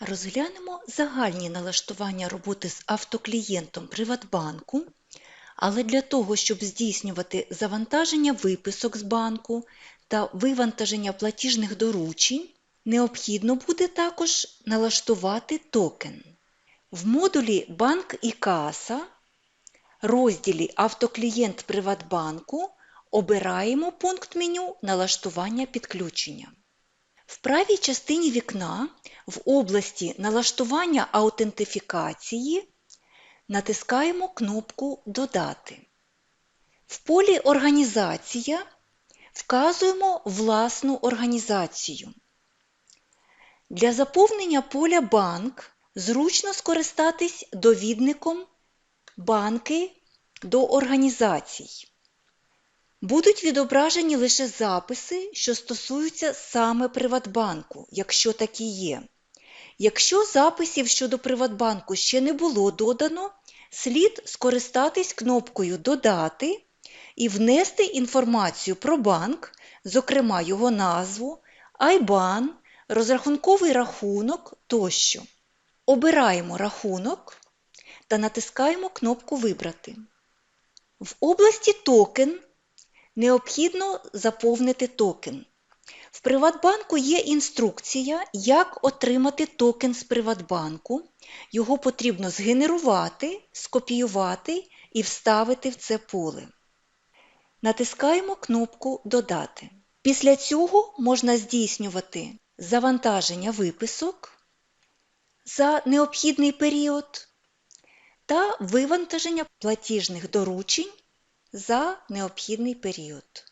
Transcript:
Розглянемо загальні налаштування роботи з автоклієнтом Приватбанку, але для того, щоб здійснювати завантаження виписок з банку та вивантаження платіжних доручень, необхідно буде також налаштувати токен. В модулі Банк і каса, розділі Автоклієнт Приватбанку обираємо пункт меню Налаштування підключення. В правій частині вікна в області Налаштування аутентифікації натискаємо кнопку Додати. В полі Організація вказуємо власну організацію. Для заповнення поля Банк зручно скористатись довідником Банки до організацій. Будуть відображені лише записи, що стосуються саме Приватбанку, якщо такі є. Якщо записів щодо Приватбанку ще не було додано, слід скористатись кнопкою Додати і внести інформацію про банк, зокрема його назву, IBAN, розрахунковий рахунок тощо. Обираємо рахунок та натискаємо кнопку Вибрати. В області Токен необхідно заповнити токен. В Приватбанку є інструкція, як отримати токен з Приватбанку. Його потрібно згенерувати, скопіювати і вставити в це поле. Натискаємо кнопку Додати. Після цього можна здійснювати завантаження виписок за необхідний період та вивантаження платіжних доручень за необхідний період.